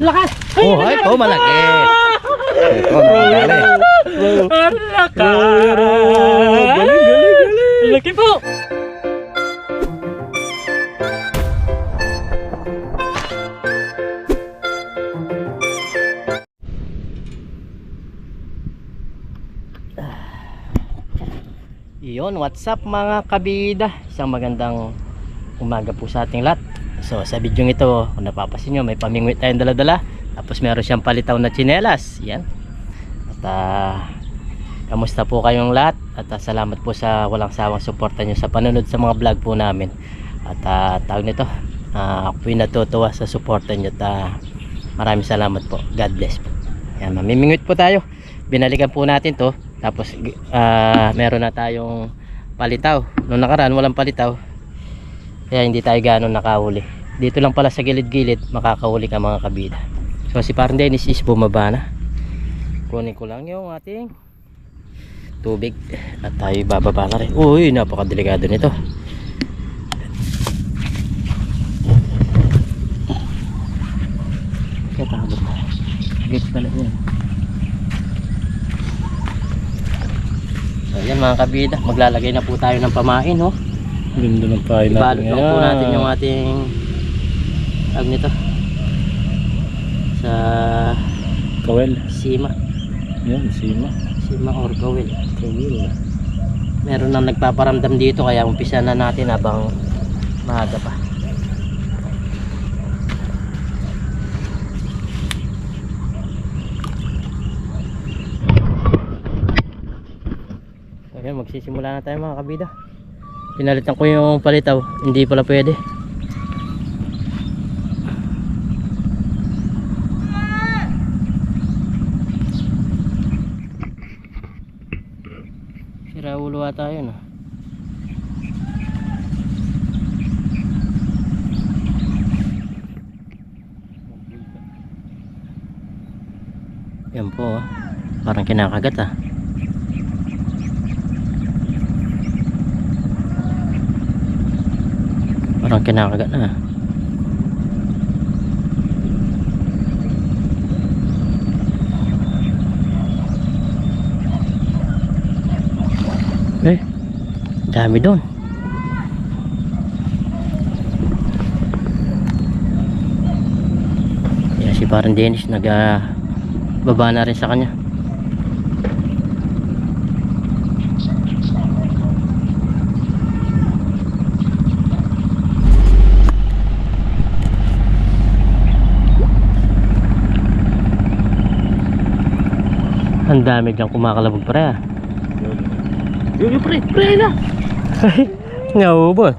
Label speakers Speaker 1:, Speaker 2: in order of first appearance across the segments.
Speaker 1: Lakas!
Speaker 2: Oh, ay, ito malaki. Ito malaki.
Speaker 1: Ang lakas!
Speaker 3: Galing, galing, galing.
Speaker 1: Laki po!
Speaker 2: Iyon, what's up mga kabida? Isang magandang umaga po sa ating lahat. So sa video ito, kung napapasin nyo, may pamingwit tayong dala-dala. Tapos meron siyang palitaw na tsinelas. Yan. At ah, kamusta po kayong lahat? At ah, salamat po sa walang sawang suporta nyo sa panonood sa mga vlog po namin. At uh, tawag nito, ah, ako po natutuwa sa suporta nyo. At ah, maraming salamat po. God bless po. Yan, mamimingwit po tayo. Binalikan po natin to. Tapos ah, meron na tayong palitaw. Noong nakaraan walang palitaw. Kaya hindi tayo gano'ng nakahuli. Dito lang pala sa gilid-gilid makakahuli ka mga kabida. So si Parang Dennis is bumaba na. Kunin ko lang yung ating tubig at tayo bababa na rin. Uy, napakadelikado nito. Kaya tabot na. Gets pala yun. So yan mga kabida, maglalagay na po tayo ng pamain oh.
Speaker 3: Ganda ng pahay natin
Speaker 2: Ibalot lang po natin yung ating tag nito sa
Speaker 3: Kawel.
Speaker 2: sima,
Speaker 3: Yan, sima.
Speaker 2: sima or gawil.
Speaker 3: Kawel.
Speaker 2: Meron nang nagpaparamdam dito kaya umpisa na natin habang maaga pa. Ayan, magsisimula na tayo mga kabida. Pinalitan ko yung palitaw, hindi pala pwede. Sira ulo ata yun ah. Yan po ah. Parang kinakagat ah. Parang kinakagat na ah. Dami doon. Yan si parang Dennis nag ah, baba na rin sa kanya. Ang dami dyan kumakalabog pre ah.
Speaker 3: Yun, pre, pre na.
Speaker 2: Naubo.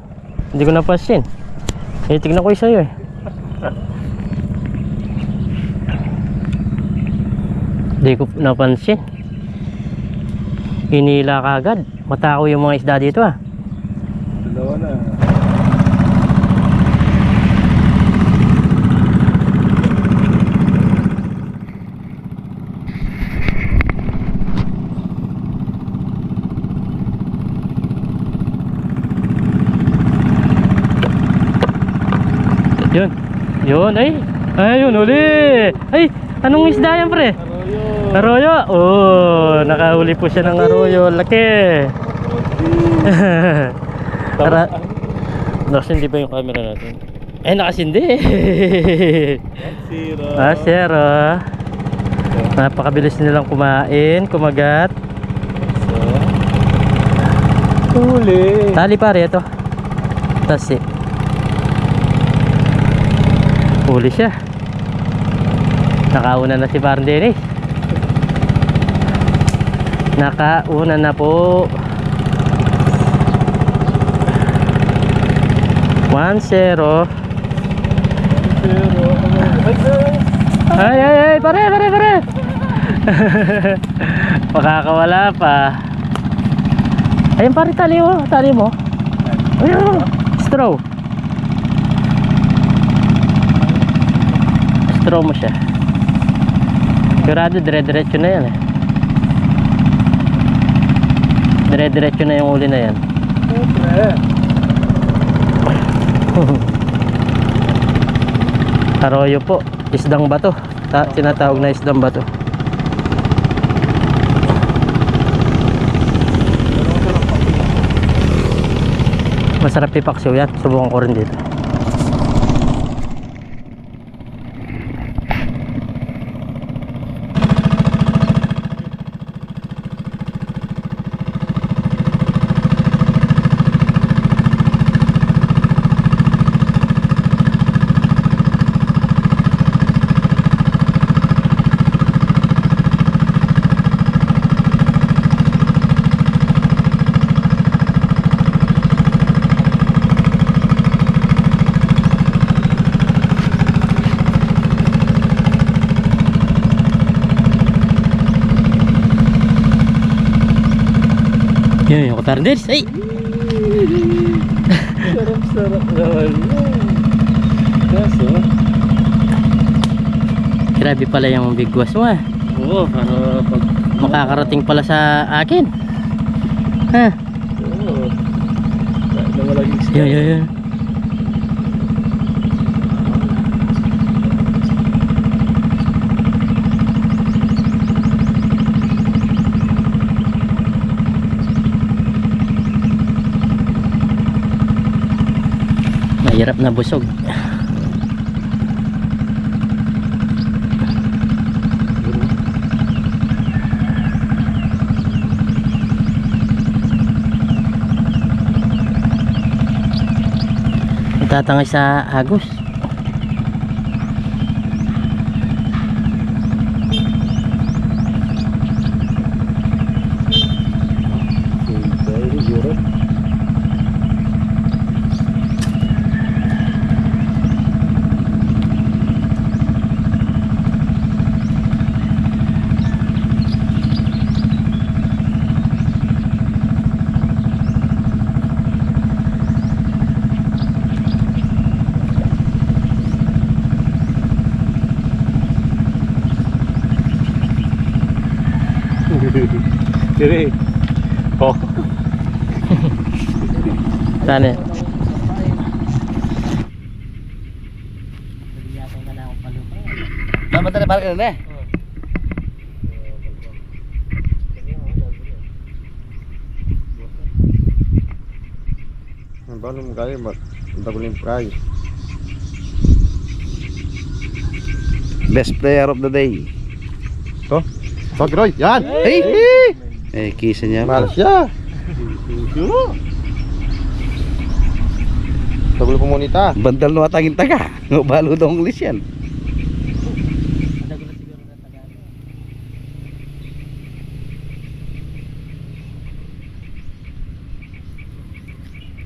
Speaker 2: Hindi ko napansin. Eh, tignan ko yung sa'yo eh. Hindi ko napansin. Hinila ka agad. Matako yung mga isda dito ah.
Speaker 3: Dalawa na.
Speaker 2: Yun. Yun ay. Ayun uli. Ay, anong isda yan pre?
Speaker 3: Arroyo.
Speaker 2: Arroyo. Oh, nakahuli po siya ng arroyo. Laki. Tara. Nakasindi ba yung camera natin? Eh, nakasindi.
Speaker 3: Zero.
Speaker 2: ah, zero. Napakabilis nilang kumain, kumagat.
Speaker 3: Huli.
Speaker 2: Tali pare ito. Tasi. Huli siya. Nakauna na si Parang Dennis. Nakauna na po. 1-0.
Speaker 3: Zero.
Speaker 2: Ay, ay, ay, pare, pare, pare. Makakawala pa. Ayun pare, tali mo, tali mo. Ayun, straw. Straw mo siya. Sigurado, dire-diretso na yan eh. Dire-diretso na yung uli na yan. Arroyo po. Isdang bato. Ta tinatawag na isdang bato. Masarap ipaksiw yan. Subukan ko rin dito. Yung kutardes. Ay!
Speaker 3: Sarap-sarap naman yan. Kaso,
Speaker 2: Grabe pala yung bigwas mo ah.
Speaker 3: oo, para pag...
Speaker 2: Makakarating pala sa akin. Ha?
Speaker 3: Oo. Kahit na.
Speaker 2: Yun, yun, yun. Mahirap na busog. Tatangay sa agos.
Speaker 3: Dahil siguro. Dire. Oh.
Speaker 2: Saan eh?
Speaker 3: Paano mo kaya? Ang taguling prize.
Speaker 4: Best player of the day.
Speaker 3: To? Pagroy! Yan!
Speaker 4: Hey! Eh, kisa niya.
Speaker 3: Mahal siya! Monita.
Speaker 4: Bandal no atangin taga. Ngo balo dong English yan.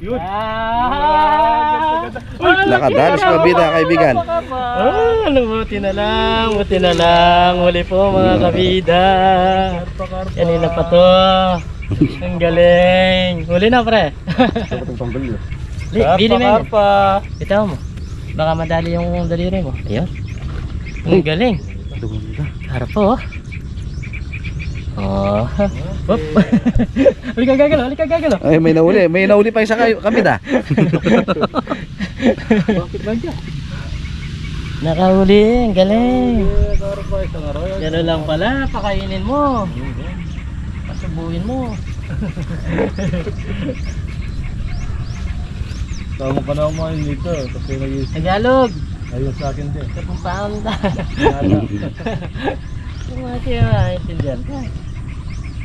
Speaker 3: Yun!
Speaker 2: Ah!
Speaker 4: Nakadanas ka bida kaibigan.
Speaker 2: Ah, buti na lang, buti na lang. Huli po mga kabida. Kanina pa to. Ang galing. Huli na pre. Bili mo yan. Bitaw mo. Baka madali yung daliri mo. Ayun. Ang galing. Harap po. oh. Oh. Whoop. halika gagalo, halika gagalo.
Speaker 4: Ay, may nauli. May nauli pa isa kayo kabida.
Speaker 2: Nakahuli, ang galing. Gano'n lang pala, pakainin mo. Pasubuhin mo.
Speaker 3: Tama pa na kumain dito. Kasi nag-
Speaker 2: Tagalog.
Speaker 3: ayos sa akin din.
Speaker 2: Kapang paanda.
Speaker 3: Nada.
Speaker 2: Kung mga kaya maintindihan ka.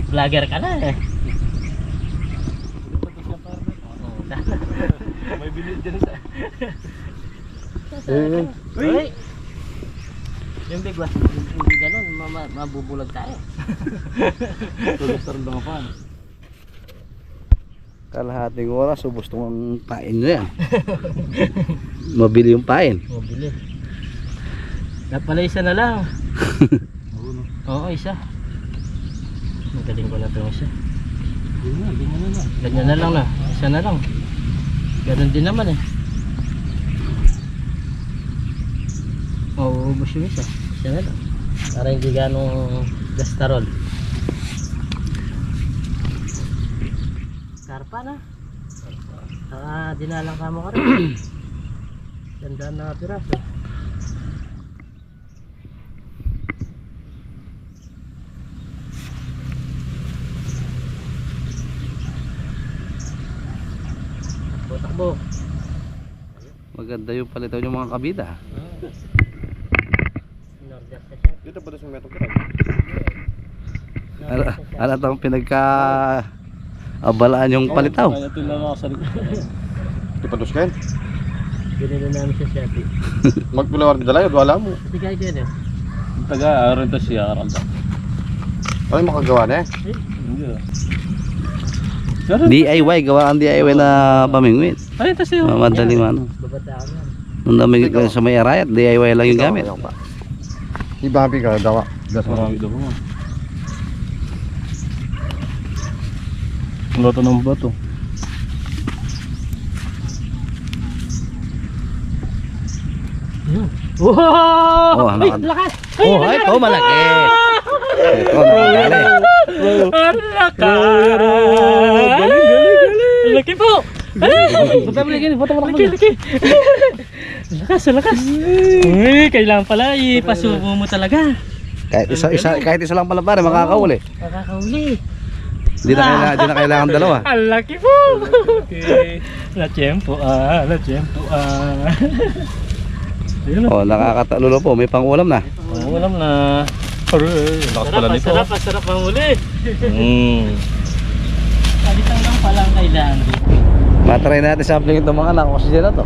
Speaker 2: Vlogger ka na eh.
Speaker 3: May bilid dyan sa... Eh,
Speaker 2: Uy! Yung big was, hindi ganun, mama, mabubulag tayo.
Speaker 3: na rin lang pa.
Speaker 4: Kalahating oras, ubos tong pain niya yan. Mabili yung pain.
Speaker 2: Mabili. Napala isa na lang. Oo, isa. Magaling ko na ito isa.
Speaker 3: Ganyan, ganyan na lang.
Speaker 2: Ganyan na lang na. Isa na lang. Ganun din naman eh. Mauubos yung isa. Isa na lang. Para hindi ganong gastarol. Karpa na. Ah, dinalang ka mo ka rin. Ganda na piraso. Po.
Speaker 4: Maganda yung palitaw yung mga kabida.
Speaker 3: Dito pa sa metro ka.
Speaker 4: Ano, ano itong pinagka abalaan yung palitaw?
Speaker 3: Kaya ito lang ako sa likod. Di pa dos kain.
Speaker 2: Binili namin sa Shopee.
Speaker 3: Magpulawar ka dala yun, wala mo.
Speaker 2: Hindi kayo dyan eh.
Speaker 3: Taga, aron to siya, aron to. Ano makagawa na eh? Hindi ah.
Speaker 4: DIY, gawa ang DIY na pamingwit.
Speaker 3: Ay, ito siya.
Speaker 4: Madaling ano. Nung namingwit ka sa may arayat, DIY lang yung gamit.
Speaker 3: Ibabi ka, dawa. Gas marami daw mo. Loto ng bato.
Speaker 2: Wow!
Speaker 4: Oh, ang
Speaker 2: Ay,
Speaker 4: lakas.
Speaker 2: lakas!
Speaker 4: Oh, ay, ito malaki. Ito, nakadali.
Speaker 1: Ang lakas!
Speaker 3: Galing, galing, galing.
Speaker 1: Ang laki po!
Speaker 2: Punta mo lagi, punta mo
Speaker 1: Laki, laki! Lakas, lakas! Uy, kailangan pala ipasubo mo talaga.
Speaker 4: Kahit isa, isa, kahit isa lang pala pare, makakahuli.
Speaker 2: Makakahuli.
Speaker 4: Hindi na kailangan, hindi na kailangan dalawa.
Speaker 1: Ang laki po! La tiempo ah, la tiempo ah.
Speaker 4: Oh, nakakatalulo po, may pang-ulam na.
Speaker 3: Oh, alam na. Aray, lakas pala
Speaker 1: Sarap,
Speaker 3: nito.
Speaker 1: sarap, sarap ang huli.
Speaker 3: Mm.
Speaker 2: Kalitang lang pala ang kailangan.
Speaker 4: Matry natin sampling itong mga anak, oxygen na to.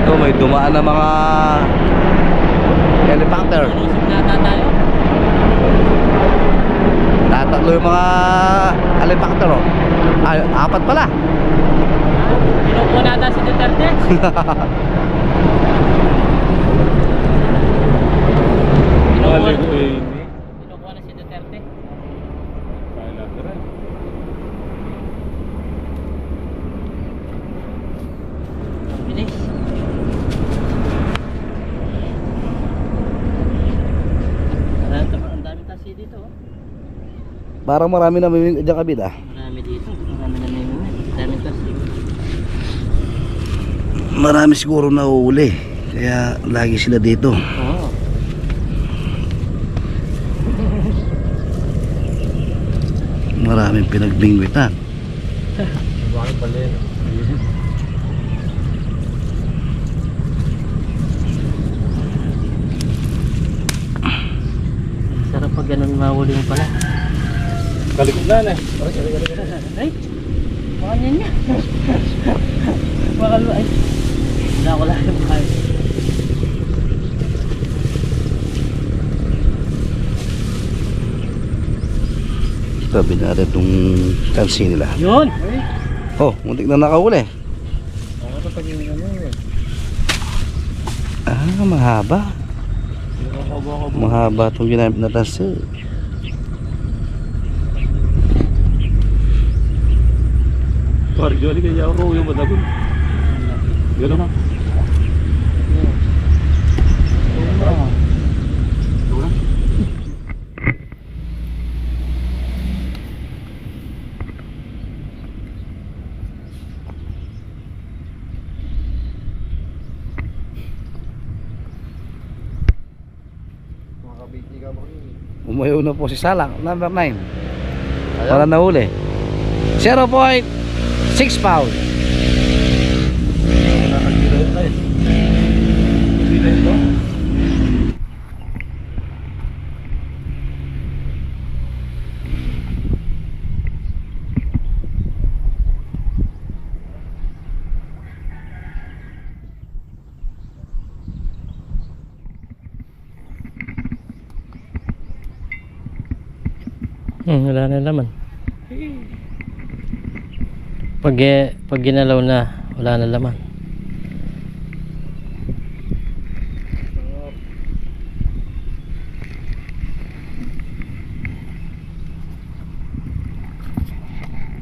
Speaker 4: Ito, may dumaan na mga helicopter. Tatatlo yung mga helicopter oh. Ay, apat pala.
Speaker 2: Pinukuha na ata si Duterte. Pinukuha
Speaker 3: Balik ko eh.
Speaker 2: Pinukuha na si Duterte.
Speaker 3: Kailan ka rin.
Speaker 2: Ang bilis. Marami, ang dami kasi dito. oh.
Speaker 4: Parang marami na may dyan kabida.
Speaker 2: Marami dito. Marami na may mga. Dami kasi.
Speaker 4: Marami siguro na uli. Kaya lagi sila dito.
Speaker 2: Oo.
Speaker 4: Maraming pinagbingwitan.
Speaker 3: Bakit pala yun?
Speaker 2: Sarap pag ganun mahuli mo pala.
Speaker 3: Kalikot na na eh.
Speaker 2: Ay! Baka niyan niya. Baka lu ay. Wala ko lang yung bahay.
Speaker 4: Tabi na rin itong kansi nila.
Speaker 2: Yun!
Speaker 4: Oh, muntik na nakahuli.
Speaker 3: Eh.
Speaker 4: Ah, mahaba. Mahaba itong ginamit na tansi.
Speaker 3: Cardio, ali kaya ako yung madagon. Gano'n na.
Speaker 4: Umayaw na po si Salang, number 9. Wala na huli. 0.6 pound.
Speaker 2: Hmm, wala na laman. Pag, pag ginalaw na, wala na laman.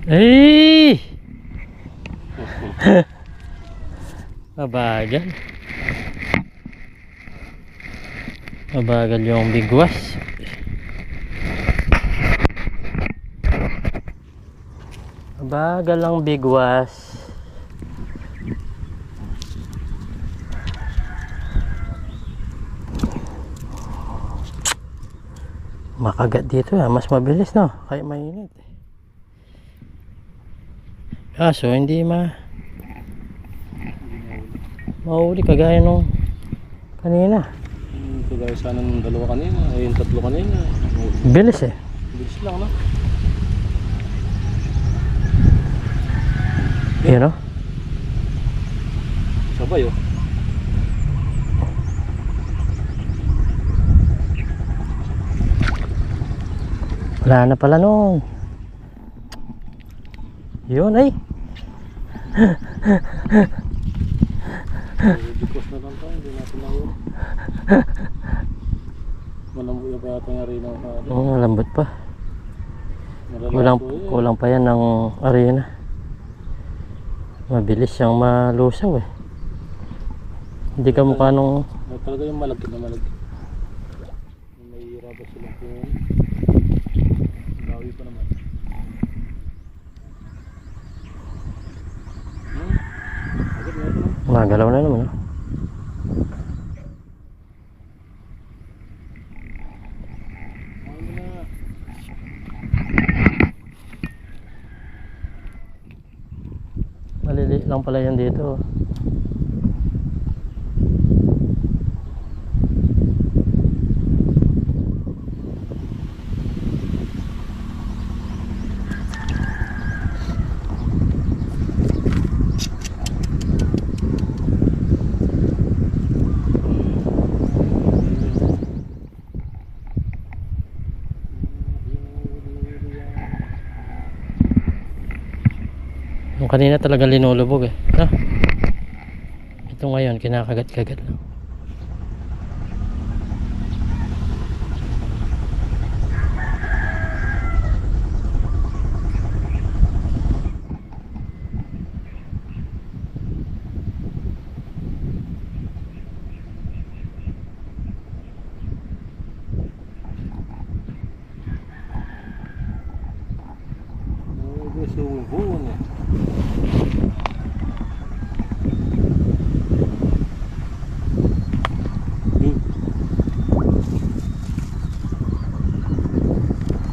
Speaker 2: Ay! Mabagal. Mabagal yung bigwas. Mabagal ang bigwas. makagat dito ah. Mas mabilis no. Kaya mainit. Kaso hindi ma mahuli kagaya nung kanina.
Speaker 1: Hmm, Kagaya sana ng dalawa kanina, ay yung tatlo kanina.
Speaker 2: Bilis eh.
Speaker 1: Bilis lang, no?
Speaker 2: Yun oh.
Speaker 1: Sabay, oh.
Speaker 2: Wala na pala nung. Yun ay.
Speaker 1: Dikos na lang tayo, hindi natin na yun. Malambo yung kaya ito nga rin ang kaya.
Speaker 2: Oo, malambot pa. Kulang, kulang pa yan ng arena. Mabilis siyang malusaw eh. Hindi ka mukha nung
Speaker 1: May talaga yung malagkit na malagkit. Yung Mahihirapan sila po. Bawi pa naman. Hmm? Agad na no?
Speaker 2: magalaw na naman. Oh.
Speaker 1: Ano na?
Speaker 2: Maliliit lang pala yan dito. oh. Yung kanina talaga linulubog eh. No? Ito ngayon, kinakagat-kagat lang.
Speaker 1: Oh, this is swimming eh. Hmm.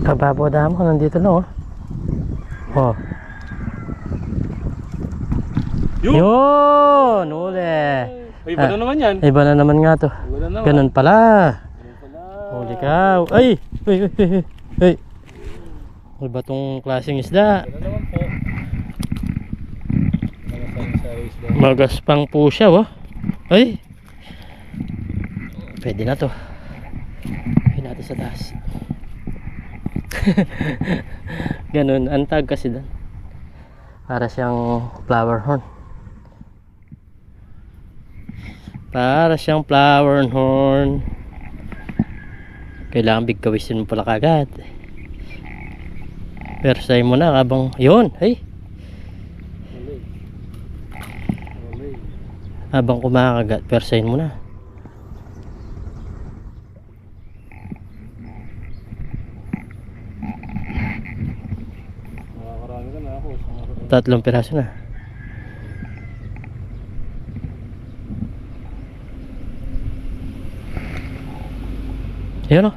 Speaker 2: Kababaw damo, nandito lang oh. Oh.
Speaker 1: Yun!
Speaker 2: Yun! Uli!
Speaker 1: Ay, iba na
Speaker 2: Ah.
Speaker 1: naman yan.
Speaker 2: Iba na naman nga to.
Speaker 1: Iba na naman.
Speaker 2: Ganun pala.
Speaker 1: Ganun pala.
Speaker 2: Huli ka. Ay! Ay! Ay! Ay! Ay! Iba tong klaseng isda.
Speaker 1: Ganun naman po.
Speaker 2: Magaspang po siya, oh. Ay! Pwede na to. Pwede natin sa taas. Ganun, antag kasi doon. Para siyang flower horn. Para siyang flower horn. Kailangan bigkawisin mo pala kagad. Persay mo na habang, yun, ay, habang kumakagat, persayin mo na.
Speaker 1: Nakakarami ka na ako. Sumunod.
Speaker 2: Tatlong piraso na. Ayun o.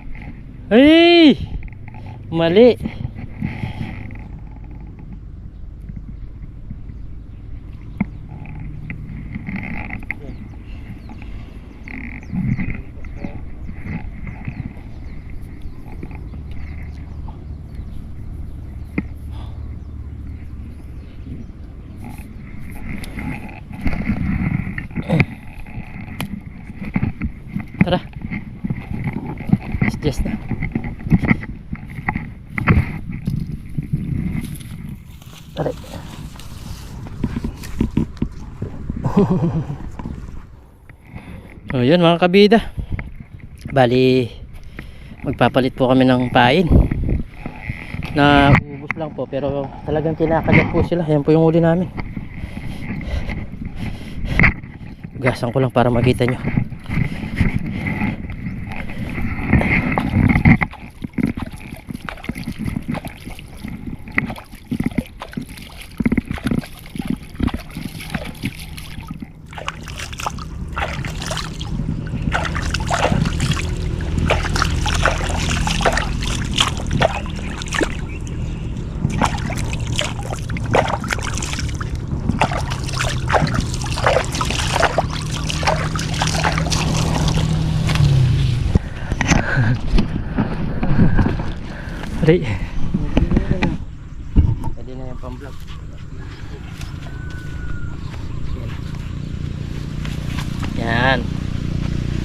Speaker 2: Ay! Mali. Tara. It's just na. Tara. So yun mga kabida. Bali magpapalit po kami ng pain. Na ubos lang po pero talagang kinakagat po sila. Yan po yung uli namin. Gasan ko lang para makita nyo. Day. Pwede na yung pang-vlog. Yan.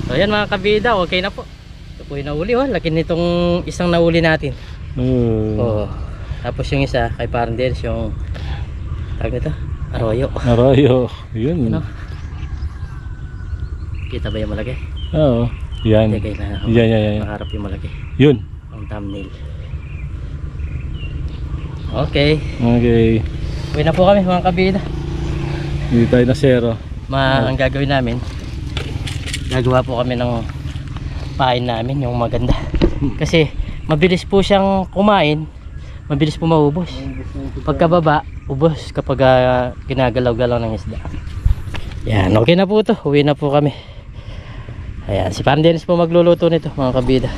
Speaker 2: So yan mga kabida, okay na po. Ito po yung nauli oh. Laki nitong isang nauli natin.
Speaker 1: Oo.
Speaker 2: Oo. Tapos yung isa kay parang Dennis yung tawag nito, arroyo.
Speaker 1: Arroyo. Yun.
Speaker 2: Ano? Kita ba yung malaki?
Speaker 1: Oo. Yan. Yan, yan, yan.
Speaker 2: Nakaharap yung malaki.
Speaker 1: Yun.
Speaker 2: Ang thumbnail. Okay.
Speaker 1: Okay.
Speaker 2: Uwi na po kami mga kabida.
Speaker 1: Hindi tayo na zero.
Speaker 2: Ma, ang gagawin namin, gagawa po kami ng pain namin, yung maganda. Kasi mabilis po siyang kumain, mabilis po maubos. Pagkababa, ubos kapag ah, ginagalaw-galaw ng isda. Yan, okay na po to. Uwi na po kami. Ayan, si Pan Dennis po magluluto nito mga kabida.